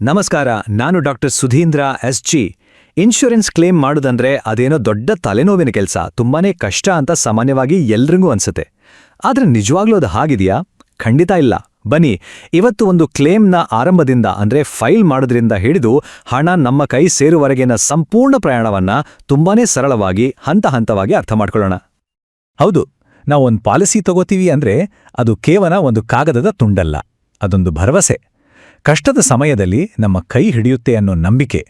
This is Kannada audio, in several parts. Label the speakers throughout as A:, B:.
A: ನಮಸ್ಕಾರ, ನಾನು doctor Sudhindra S G. Insurance claim ಮಾಡೋದಂದ್ರೆ ಅದೇನೋ ದೊಡ್ಡ ತಲೆನೋವಿನ ಕೆಲಸ, ತುಂಬಾನೇ ಕಷ್ಟ ಅಂತ ಸಾಮಾನ್ಯವಾಗಿ ಎಲ್ರಿಗೂ ಅನ್ಸುತ್ತೆ. ಆದ್ರೆ ನಿಜವಾಗ್ಲೂ ಅದು ಹಾಗಿದೆಯಾ? ಖಂಡಿತ ಇಲ್ಲ. ಬನ್ನಿ, ಇವತ್ತು ಒಂದು ಕ್ಲೇಮ್ನ ಆರಂಭದಿಂದ, ಅಂದ್ರೆ ಫೈಲ್ ಮಾಡೋದ್ರಿಂದ ಹಿಡಿದು ಹಣ ನಮ್ಮ ಕೈ ಸೇರುವವರೆಗಿನ ಸಂಪೂರ್ಣ ಪ್ರಯಾಣವನ್ನ ತುಂಬಾನೇ ಸರಳವಾಗಿ, ಹಂತ ಹಂತವಾಗಿ ಅರ್ಥ ಮಾಡ್ಕೊಳ್ಳೋಣ.
B: ಹೌದು ನಾವು ಒಂದು ಪಾಲಿಸಿ ತಗೋತೀವಿ ಅಂದ್ರೆ ಅದು ಕೇವಲ ಒಂದು ಕಾಗದದ ತುಂಡಲ್ಲ, ಅದೊಂದು ಭರವಸೆ. ಕಷ್ಟದ ಸಮಯದಲ್ಲಿ ನಮ್ಮ ಕೈ ಹಿಡಿಯುತ್ತೆ ಅನ್ನೋ ನಂಬಿಕೆ,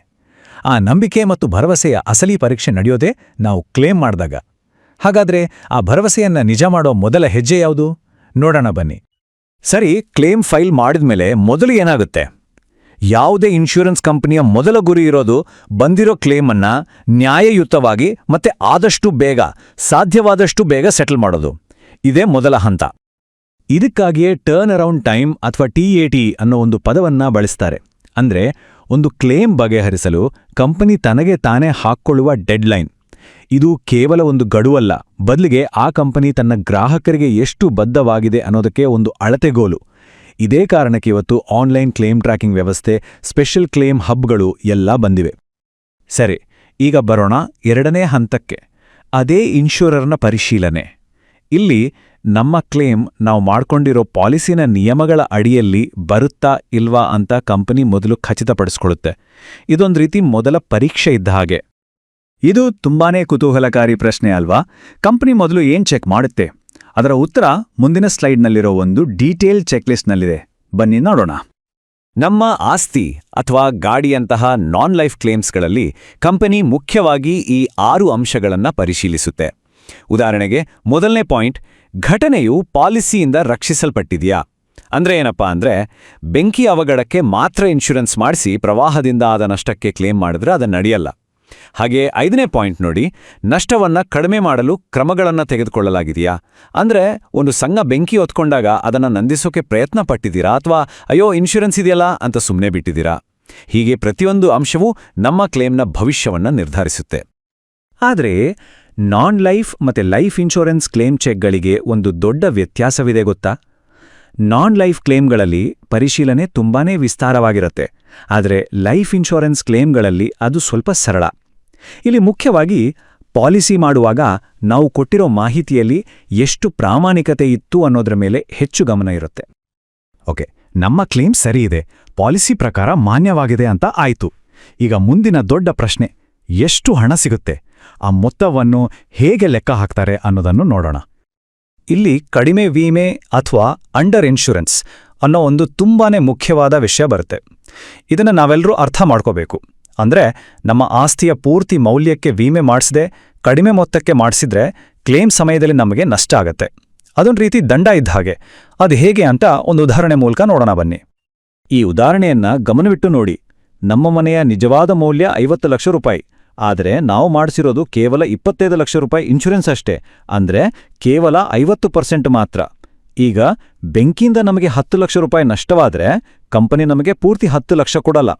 B: ಆ ನಂಬಿಕೆ ಮತ್ತು ಭರವಸೆಯ ಅಸಲಿ ಪರೀಕ್ಷೆ ನಡೆಯೋದೇ ನಾವು ಕ್ಲೇಮ್ ಮಾಡಿದಾಗ. ಹಾಗಾದ್ರೆ ಆ ಭರವಸೆಯನ್ನ ನಿಜ ಮಾಡೋ ಮೊದಲ ಹೆಜ್ಜೆ ಯಾವುದು? ನೋಡೋಣ ಬನ್ನಿ.
A: ಸರಿ, ಕ್ಲೇಮ್ ಫೈಲ್ ಮಾಡಿದ್ಮೇಲೆ ಮೊದಲು ಏನಾಗುತ್ತೆ? ಯಾವುದೇ ಇನ್ಶೂರೆನ್ಸ್ ಕಂಪನಿಯ ಮೊದಲ ಗುರಿ ಇರೋದು ಬಂದಿರೋ ಕ್ಲೇಮನ್ನ ನ್ಯಾಯಯುತವಾಗಿ ಮತ್ತೆ ಆದಷ್ಟು ಬೇಗ, ಸಾಧ್ಯವಾದಷ್ಟು ಬೇಗ ಸೆಟಲ್ ಮಾಡೋದು. ಇದೇ ಮೊದಲ ಹಂತ. ಇದಕ್ಕಾಗಿಯೇ ಟರ್ನ್ ಅರೌಂಡ್ ಟೈಮ್ ಅಥವಾ ಟಿ ಎ ಟಿ ಅನ್ನೋ ಒಂದು ಪದವನ್ನ ಬಳಸ್ತಾರೆ. ಅಂದ್ರೆ ಒಂದು ಕ್ಲೇಮ್ ಬಗೆಹರಿಸಲು ಕಂಪನಿ ತನಗೆ ತಾನೇ ಹಾಕ್ಕೊಳ್ಳುವ ಡೆಡ್ಲೈನ್ ಇದು ಕೇವಲ ಒಂದು ಗಡುವಲ್ಲ, ಬದಲಿಗೆ ಆ ಕಂಪನಿ ತನ್ನ ಗ್ರಾಹಕರಿಗೆ ಎಷ್ಟು ಬದ್ಧವಾಗಿದೆ ಅನ್ನೋದಕ್ಕೆ ಒಂದು ಅಳತೆಗೋಲು. ಇದೇ ಕಾರಣಕ್ಕೆ ಇವತ್ತು ಆನ್ಲೈನ್ ಕ್ಲೇಮ್ ಟ್ರ್ಯಾಕಿಂಗ್ ವ್ಯವಸ್ಥೆ ಸ್ಪೆಷಲ್ ಕ್ಲೇಮ್ ಹಬ್ಗಳು ಎಲ್ಲ ಬಂದಿವೆ. ಸರಿ, ಈಗ ಬರೋಣ ಎರಡನೇ ಹಂತಕ್ಕೆ. ಅದೇ ಇನ್ಶೂರರ್ನ ಪರಿಶೀಲನೆ. ಇಲ್ಲಿ ನಮ್ಮ ಕ್ಲೇಮ್ ನಾವು ಮಾಡ್ಕೊಂಡಿರೋ ಪಾಲಿಸಿನ ನಿಯಮಗಳ ಅಡಿಯಲ್ಲಿ ಬರುತ್ತಾ ಇಲ್ವಾ ಅಂತ ಕಂಪನಿ ಮೊದಲು ಖಚಿತಪಡಿಸ್ಕೊಳ್ಳುತ್ತೆ. ಇದೊಂದು ರೀತಿ ಮೊದಲ ಪರೀಕ್ಷೆ ಇದ್ದ ಹಾಗೆ. ಇದು ತುಂಬಾನೇ ಕುತೂಹಲಕಾರಿ ಪ್ರಶ್ನೆ ಅಲ್ವಾ? ಕಂಪನಿ ಮೊದಲು ಏನ್ ಚೆಕ್ ಮಾಡುತ್ತೆ? ಅದರ ಉತ್ತರ ಮುಂದಿನ ಸ್ಲೈಡ್ನಲ್ಲಿರೋ ಒಂದು ಡೀಟೇಲ್ ಚೆಕ್ಲಿಸ್ಟ್ನಲ್ಲಿದೆ. ಬನ್ನಿ ನೋಡೋಣ. ನಮ್ಮ ಆಸ್ತಿ ಅಥವಾ ಗಾಡಿಯಂತಹ ನಾನ್ ಲೈಫ್ ಕ್ಲೇಮ್ಸ್ಗಳಲ್ಲಿ ಕಂಪನಿ ಮುಖ್ಯವಾಗಿ ಈ ಆರು ಅಂಶಗಳನ್ನು ಪರಿಶೀಲಿಸುತ್ತೆ. ಉದಾಹರಣೆಗೆ ಮೊದಲನೇ ಪಾಯಿಂಟ್ ಘಟನೆಯು ಪಾಲಿಸಿಯಿಂದ ರಕ್ಷಿಸಲ್ಪಟ್ಟಿದೆಯಾ? ಅಂದ್ರೆ ಏನಪ್ಪಾ ಅಂದ್ರೆ, ಬೆಂಕಿ ಅವಘಡಕ್ಕೆ ಮಾತ್ರ ಇನ್ಶೂರೆನ್ಸ್ ಮಾಡಿಸಿ ಪ್ರವಾಹದಿಂದ ಆದ ನಷ್ಟಕ್ಕೆ ಕ್ಲೇಮ್ ಮಾಡಿದ್ರೆ ಅದು ನಡೆಯಲ್ಲ. ಹಾಗೆ ಐದನೇ ಪಾಯಿಂಟ್ ನೋಡಿ, ನಷ್ಟವನ್ನ ಕಡಿಮೆ ಮಾಡಲು ಕ್ರಮಗಳನ್ನು ತೆಗೆದುಕೊಳ್ಳಲಾಗಿದೆಯಾ? ಅಂದ್ರೆ ಒಂದು ಸಂಘ ಬೆಂಕಿ ಹೊತ್ಕೊಂಡಾಗ ಅದನ್ನ ನಂದಿಸೋಕೆ ಪ್ರಯತ್ನ ಪಟ್ಟಿದ್ದೀರಾ? ಅಥವಾ, ಅಯ್ಯೋ ಇನ್ಶೂರೆನ್ಸ್ ಇದೆಯಲ್ಲ ಅಂತ ಸುಮ್ಮನೆ ಬಿಟ್ಟಿದ್ದೀರಾ? ಹೀಗೆ ಪ್ರತಿಯೊಂದು ಅಂಶವೂ ನಮ್ಮ ಕ್ಲೇಮ್ನ ಭವಿಷ್ಯವನ್ನ ನಿರ್ಧರಿಸುತ್ತೆ. ಆದರೆ ನಾನ್ ಲೈಫ್ ಮತ್ತೆ ಲೈಫ್ ಇನ್ಶೂರೆನ್ಸ್ ಕ್ಲೇಮ್ ಚೆಕ್ಗಳಿಗೆ ಒಂದು ದೊಡ್ಡ ವ್ಯತ್ಯಾಸವಿದೆ ಗೊತ್ತಾ? ನಾನ್ ಲೈಫ್ ಕ್ಲೇಮ್ಗಳಲ್ಲಿ ಪರಿಶೀಲನೆ ತುಂಬಾನೇ ವಿಸ್ತಾರವಾಗಿರುತ್ತೆ. ಆದರೆ ಲೈಫ್ ಇನ್ಶೂರೆನ್ಸ್ ಕ್ಲೇಮ್ಗಳಲ್ಲಿ ಅದು ಸ್ವಲ್ಪ ಸರಳ. ಇಲ್ಲಿ ಮುಖ್ಯವಾಗಿ ಪಾಲಿಸಿ ಮಾಡುವಾಗ ನಾವು ಕೊಟ್ಟಿರೋ ಮಾಹಿತಿಯಲ್ಲಿ ಎಷ್ಟು ಪ್ರಾಮಾಣಿಕತೆ ಇತ್ತು ಅನ್ನೋದ್ರ ಮೇಲೆ ಹೆಚ್ಚು ಗಮನ ಇರುತ್ತೆ. ಓಕೆ, ನಮ್ಮ ಕ್ಲೇಮ್ ಸರಿ ಇದೆ. ಪಾಲಿಸಿ ಪ್ರಕಾರ ಮಾನ್ಯವಾಗಿದೆ ಅಂತ ಆಯಿತು. ಈಗ ಮುಂದಿನ ದೊಡ್ಡ ಪ್ರಶ್ನೆ, ಎಷ್ಟು ಹಣ ಸಿಗುತ್ತೆ? ಆ ಮೊತ್ತವನ್ನು ಹೇಗೆ ಲೆಕ್ಕ ಹಾಕ್ತಾರೆ ಅನ್ನೋದನ್ನು ನೋಡೋಣ. ಇಲ್ಲಿ ಕಡಿಮೆ ವಿಮೆ ಅಥವಾ ಅಂಡರ್ ಇನ್ಶೂರೆನ್ಸ್ ಅನ್ನೋ ಒಂದು ತುಂಬಾನೇ ಮುಖ್ಯವಾದ ವಿಷಯ ಬರುತ್ತೆ. ಇದನ್ನು ನಾವೆಲ್ಲರೂ ಅರ್ಥ ಮಾಡ್ಕೋಬೇಕು. ಅಂದ್ರೆ ನಮ್ಮ ಆಸ್ತಿಯ ಪೂರ್ತಿ ಮೌಲ್ಯಕ್ಕೆ ವಿಮೆ ಮಾಡಿಸದೆ, ಕಡಿಮೆ ಮೊತ್ತಕ್ಕೆ ಮಾಡಿಸಿದ್ರೆ ಕ್ಲೇಮ್ ಸಮಯದಲ್ಲಿ ನಮಗೆ ನಷ್ಟ ಆಗತ್ತೆ. ಅದೊಂದು ರೀತಿ ದಂಡ ಇದ್ದ ಹಾಗೆ. ಅದು ಹೇಗೆ ಅಂತ ಒಂದು ಉದಾಹರಣೆ ಮೂಲಕ ನೋಡೋಣ ಬನ್ನಿ. ಈ ಉದಾಹರಣೆಯನ್ನ ಗಮನವಿಟ್ಟು ನೋಡಿ. ನಮ್ಮ ಮನೆಯ ನಿಜವಾದ ಮೌಲ್ಯ ಐವತ್ತು ಲಕ್ಷ ರೂಪಾಯಿ. ಆದರೆ ನಾವು ಮಾಡಿಸಿರೋದು ಕೇವಲ ಇಪ್ಪತ್ತೈದು ಲಕ್ಷ ರೂಪಾಯಿ ಇನ್ಶೂರೆನ್ಸ್ ಅಷ್ಟೇ. ಅಂದ್ರೆ ಕೇವಲ ಐವತ್ತು ಪರ್ಸೆಂಟ್ ಮಾತ್ರ. ಈಗ ಬೆಂಕಿಯಿಂದ ನಮಗೆ ಹತ್ತು ಲಕ್ಷ ರೂಪಾಯಿ ನಷ್ಟವಾದರೆ ಕಂಪನಿ ನಮಗೆ ಪೂರ್ತಿ ಹತ್ತು ಲಕ್ಷ ಕೊಡಲ್ಲ.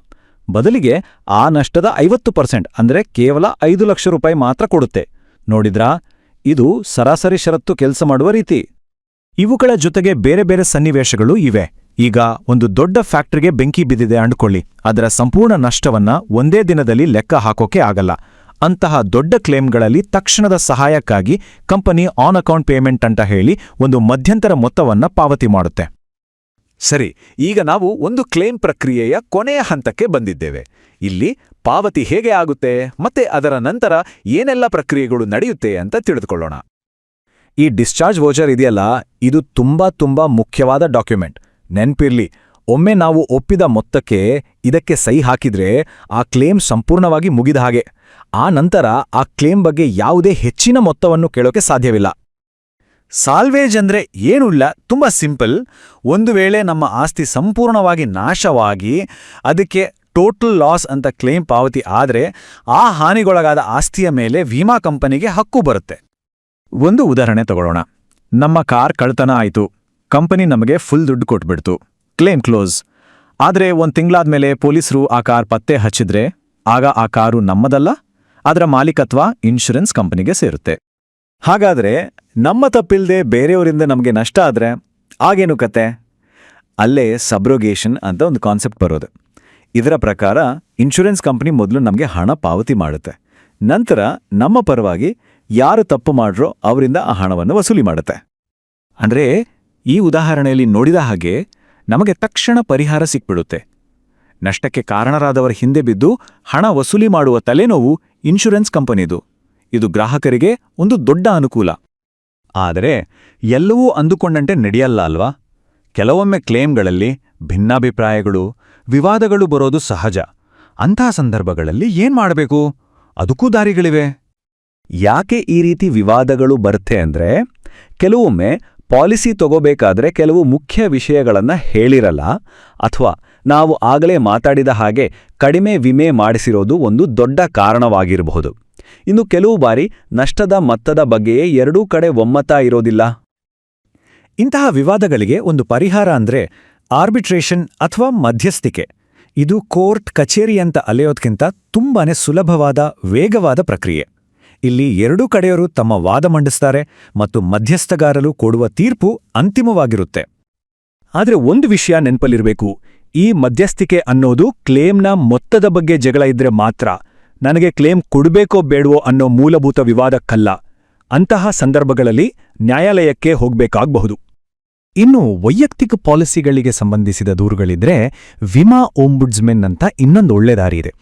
A: ಬದಲಿಗೆ ಆ ನಷ್ಟದ ಐವತ್ತು ಪರ್ಸೆಂಟ್ ಅಂದ್ರೆ ಕೇವಲ ಐದು ಲಕ್ಷ ರೂಪಾಯಿ ಮಾತ್ರ ಕೊಡುತ್ತೆ. ನೋಡಿದ್ರಾ? ಇದು ಸರಾಸರಿ ಷರತ್ತು ಕೆಲಸ ಮಾಡುವ ರೀತಿ. ಇವುಗಳ ಜೊತೆಗೆ ಬೇರೆ ಬೇರೆ ಸನ್ನಿವೇಶಗಳು ಇವೆ. ಈಗ ಒಂದು ದೊಡ್ಡ ಫ್ಯಾಕ್ಟ್ರಿಗೆ ಬೆಂಕಿ ಬಿದ್ದಿದೆ ಅಂಡ್ಕೊಳ್ಳಿ. ಅದರ ಸಂಪೂರ್ಣ ನಷ್ಟವನ್ನ ಒಂದೇ ದಿನದಲ್ಲಿ ಲೆಕ್ಕ ಹಾಕೋಕೆ ಆಗಲ್ಲ. ಅಂತಹ ದೊಡ್ಡ ಕ್ಲೇಮ್ಗಳಲ್ಲಿ ತಕ್ಷಣದ ಸಹಾಯಕ್ಕಾಗಿ ಕಂಪನಿ ಆನ್ ಅಕೌಂಟ್ ಪೇಮೆಂಟ್ ಅಂತ ಹೇಳಿ ಒಂದು ಮಧ್ಯಂತರ ಮೊತ್ತವನ್ನ ಪಾವತಿ ಮಾಡುತ್ತೆ. ಸರಿ, ಈಗ ನಾವು ಒಂದು ಕ್ಲೇಮ್ ಪ್ರಕ್ರಿಯೆಯ ಕೊನೆಯ ಹಂತಕ್ಕೆ ಬಂದಿದ್ದೇವೆ. ಇಲ್ಲಿ ಪಾವತಿ ಹೇಗೆ ಆಗುತ್ತೆ, ಮತ್ತೆ ಅದರ ನಂತರ ಏನೆಲ್ಲ ಪ್ರಕ್ರಿಯೆಗಳು ನಡೆಯುತ್ತೆ ಅಂತ ತಿಳಿದುಕೊಳ್ಳೋಣ. ಈ ಡಿಸ್ಚಾರ್ಜ್ ವೋಚರ್ ಇದೆಯಲ್ಲ, ಇದು ತುಂಬಾ ತುಂಬಾ ಮುಖ್ಯವಾದ ಡಾಕ್ಯುಮೆಂಟ್. ನೆನ್ಪಿರ್ಲಿ. ಒಮ್ಮೆ ನಾವು ಒಪ್ಪಿದ ಮೊತ್ತಕ್ಕೆ ಇದಕ್ಕೆ ಸಹಿ ಹಾಕಿದ್ರೆ ಆ ಕ್ಲೇಮ್ ಸಂಪೂರ್ಣವಾಗಿ ಮುಗಿದ ಹಾಗೆ. ಆ ನಂತರ ಆ ಕ್ಲೇಮ್ ಬಗ್ಗೆ ಯಾವುದೇ ಹೆಚ್ಚಿನ ಮೊತ್ತವನ್ನು ಕೇಳೋಕೆ ಸಾಧ್ಯವಿಲ್ಲ. ಸಾಲ್ವೇಜ್ ಅಂದ್ರೆ ಏನೂ ಇಲ್ಲ, ತುಂಬಾ ಸಿಂಪಲ್. ಒಂದು ವೇಳೆ ನಮ್ಮ ಆಸ್ತಿ ಸಂಪೂರ್ಣವಾಗಿ ನಾಶವಾಗಿ, ಅದಕ್ಕೆ ಟೋಟಲ್ ಲಾಸ್ ಅಂತ ಕ್ಲೇಮ್ ಪಾವತಿ ಆದ್ರೆ ಆ ಹಾನಿಗೊಳಗಾದ ಆಸ್ತಿಯ ಮೇಲೆ ವಿಮಾ ಕಂಪನಿಗೆ ಹಕ್ಕು ಬರುತ್ತೆ. ಒಂದು ಉದಾಹರಣೆ ತಗೊಳ್ಳೋಣ. ನಮ್ಮ ಕಾರ್ ಕಳ್ತನ ಆಯ್ತು. ಕಂಪನಿ ನಮಗೆ ಫುಲ್ ದುಡ್ಡು ಕೊಟ್ಬಿಡ್ತು. Claim close. ಆದ್ರೆ ಒಂದ್ ತಿಂಗಳಾದ್ಮೇಲೆ ಪೊಲೀಸರು ಆ ಕಾರ್ ಪತ್ತೆ ಹಚ್ಚಿದ್ರೆ, ಆಗ ಆ ಕಾರು ನಮ್ಮದಲ್ಲ? ಅದರ ಮಾಲೀಕತ್ವ ಇನ್ಶೂರೆನ್ಸ್ ಕಂಪನಿಗೆ ಸೇರುತ್ತೆ. ಹಾಗಾದ್ರೆ ನಮ್ಮ ತಪ್ಪಿಲ್ಲದೆ ಬೇರೆಯವರಿಂದ ನಮಗೆ ನಷ್ಟ ಆದ್ರೆ ಆಗೇನು ಕತೆ? ಅಲ್ಲೇ ಸಬ್ರೋಗೇಷನ್ ಅಂತ ಒಂದು ಕಾನ್ಸೆಪ್ಟ್ ಬರೋದು. ಇದರ ಪ್ರಕಾರ ಇನ್ಶೂರೆನ್ಸ್ ಕಂಪನಿ ಮೊದಲು ನಮಗೆ ಹಣ ಪಾವತಿ ಮಾಡುತ್ತೆ. ನಂತರ ನಮ್ಮ ಪರವಾಗಿ ಯಾರು ತಪ್ಪು ಮಾಡ್ರೋ ಅವರಿಂದ ಆ ಹಣವನ್ನು ವಸೂಲಿ ಮಾಡುತ್ತೆ. ಅಂದ್ರೆ ಈ ಉದಾಹರಣೆಯಲ್ಲಿ ನೋಡಿದ ಹಾಗೆ ನಮಗೆ ತಕ್ಷಣ ಪರಿಹಾರ ಸಿಕ್ಬಿಡುತ್ತೆ. ನಷ್ಟಕ್ಕೆ ಕಾರಣರಾದವರ ಹಿಂದೆ ಬಿದ್ದು ಹಣ ವಸೂಲಿ ಮಾಡುವ ತಲೆನೋವು ಇನ್ಶೂರೆನ್ಸ್ ಕಂಪನಿದು. ಇದು ಗ್ರಾಹಕರಿಗೆ ಒಂದು ದೊಡ್ಡ ಅನುಕೂಲ. ಆದರೆ ಎಲ್ಲವೂ ಅಂದುಕೊಂಡಂತೆ ನಡೆಯಲ್ಲ ಅಲ್ವಾ? ಕೆಲವೊಮ್ಮೆ ಕ್ಲೇಮ್ಗಳಲ್ಲಿ ಭಿನ್ನಾಭಿಪ್ರಾಯಗಳು, ವಿವಾದಗಳು ಬರೋದು ಸಹಜ. ಅಂಥ ಸಂದರ್ಭಗಳಲ್ಲಿ ಏನ್ ಮಾಡಬೇಕು? ಅದಕ್ಕೂ ದಾರಿಗಳಿವೆ. ಯಾಕೆ ಈ ರೀತಿ ವಿವಾದಗಳು ಬರುತ್ತೆ ಅಂದ್ರೆ ಕೆಲವೊಮ್ಮೆ ಪಾಲಿಸಿ ತಗೋಬೇಕಾದ್ರೆ ಕೆಲವು ಮುಖ್ಯ ವಿಷಯಗಳನ್ನು ಹೇಳಿರಲ್ಲ ಅಥವಾ ನಾವು ಆಗಲೇ ಮಾತಾಡಿದ ಹಾಗೆ ಕಡಿಮೆ ವಿಮೆ ಮಾಡಿಸಿರೋದು ಒಂದು ದೊಡ್ಡ ಕಾರಣವಾಗಿರಬಹುದು. ಇನ್ನು ಕೆಲವು ಬಾರಿ ನಷ್ಟದ ಮತ್ತದ ಬಗ್ಗೆಯೇ ಎರಡೂ ಕಡೆ ಒಮ್ಮತ ಇರೋದಿಲ್ಲ.
B: ಇಂತಹ ವಿವಾದಗಳಿಗೆ ಒಂದು ಪರಿಹಾರ ಅಂದ್ರೆ ಆರ್ಬಿಟ್ರೇಷನ್ ಅಥವಾ ಮಧ್ಯಸ್ಥಿಕೆ. ಇದು ಕೋರ್ಟ್, ಕಚೇರಿ ಅಂತ ಅಲೆಯೋದ್ಕಿಂತ ತುಂಬಾನೇ ಸುಲಭವಾದ, ವೇಗವಾದ ಪ್ರಕ್ರಿಯೆ. ಇಲ್ಲಿ ಎರಡೂ ಕಡೆಯವರು ತಮ್ಮ ವಾದ ಮಂಡಿಸ್ತಾರೆ ಮತ್ತು ಮಧ್ಯಸ್ಥಗಾರರು ಕೊಡುವ ತೀರ್ಪು ಅಂತಿಮವಾಗಿರುತ್ತೆ.
A: ಆದರೆ ಒಂದು ವಿಷಯ ನೆನಪಲ್ಲಿರಬೇಕು, ಈ ಮಧ್ಯಸ್ಥಿಕೆ ಅನ್ನೋದು ಕ್ಲೇಮ್ನ ಮೊತ್ತದ ಬಗ್ಗೆ ಜಗಳ ಇದ್ರೆ ಮಾತ್ರ ನನಗೆ ಕ್ಲೇಮ್ ಕೊಡಬೇಕೋ ಬೇಡವೋ ಅನ್ನೋ ಮೂಲಭೂತ ವಿವಾದಕ್ಕಲ್ಲ, ಅಂತಹ ಸಂದರ್ಭಗಳಲ್ಲಿ ನ್ಯಾಯಾಲಯಕ್ಕೆ ಹೋಗ್ಬೇಕಾಗಬಹುದು.
B: ಇನ್ನು ವೈಯಕ್ತಿಕ ಪಾಲಿಸಿಗಳಿಗೆ ಸಂಬಂಧಿಸಿದ ದೂರುಗಳಿದ್ರೆ ವಿಮಾ ಓಂಬುಡ್ಸ್ಮೆನ್ ಅಂತ ಇನ್ನೊಂದು ಒಳ್ಳೆ ದಾರಿ ಇದೆ.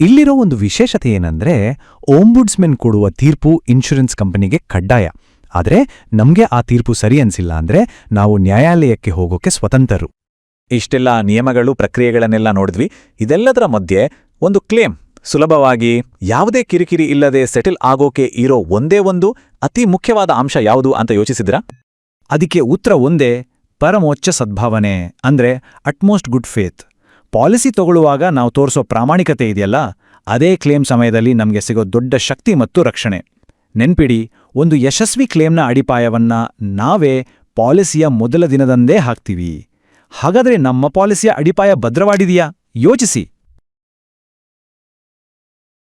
B: ಇಲ್ಲಿರೋ ಒಂದು ವಿಶೇಷತೆ ಏನಂದ್ರೆ ಓಂಬುಡ್ಸ್ಮೆನ್ ಕೊಡುವ ತೀರ್ಪು ಇನ್ಶೂರೆನ್ಸ್ ಕಂಪನಿಗೆ ಕಡ್ಡಾಯ. ಆದ್ರೆ ನಮ್ಗೆ ಆ ತೀರ್ಪು ಸರಿ ಅನ್ಸಿಲ್ಲ ಅಂದ್ರೆ ನಾವು ನ್ಯಾಯಾಲಯಕ್ಕೆ ಹೋಗೋಕೆ ಸ್ವತಂತ್ರರು.
A: ಇಷ್ಟೆಲ್ಲ ನಿಯಮಗಳು, ಪ್ರಕ್ರಿಯೆಗಳನ್ನೆಲ್ಲ ನೋಡಿದ್ವಿ. ಇದೆಲ್ಲದರ ಮಧ್ಯೆ ಒಂದು ಕ್ಲೇಮ್. ಸುಲಭವಾಗಿ ಯಾವುದೇ ಕಿರಿಕಿರಿ ಇಲ್ಲದೆ ಸೆಟಲ್ ಆಗೋಕೆ ಇರೋ ಒಂದೇ ಒಂದು ಅತಿ ಮುಖ್ಯವಾದ ಅಂಶ ಯಾವುದು ಅಂತ ಯೋಚಿಸಿದ್ರಾ?
B: ಅದಕ್ಕೆ ಉತ್ತರ ಒಂದೇ, ಪರಮೋಚ್ಚ ಸದ್ಭಾವನೆ, ಅಂದ್ರೆ ಅಟ್ಮೋಸ್ಟ್ ಗುಡ್ ಫೇತ್ ಪಾಲಿಸಿ ತಗೊಳ್ಳುವಾಗ ನಾವು ತೋರಿಸೋ ಪ್ರಾಮಾಣಿಕತೆ ಇದೆಯಲ್ಲ, ಅದೇ ಕ್ಲೇಮ್ ಸಮಯದಲ್ಲಿ ನಮಗೆ ಸಿಗೋ ದೊಡ್ಡ ಶಕ್ತಿ ಮತ್ತು ರಕ್ಷಣೆ. ನೆನ್ಪಿಡಿ, ಒಂದು ಯಶಸ್ವಿ ಕ್ಲೇಮ್ನ ಅಡಿಪಾಯವನ್ನ ನಾವೇ ಪಾಲಿಸಿಯ ಮೊದಲ ದಿನದಂದೇ ಹಾಕ್ತೀವಿ. ಹಾಗಾದ್ರೆ ನಮ್ಮ ಪಾಲಿಸಿಯ ಅಡಿಪಾಯ ಭದ್ರವಾಡಿದೆಯಾ ಯೋಚಿಸಿ.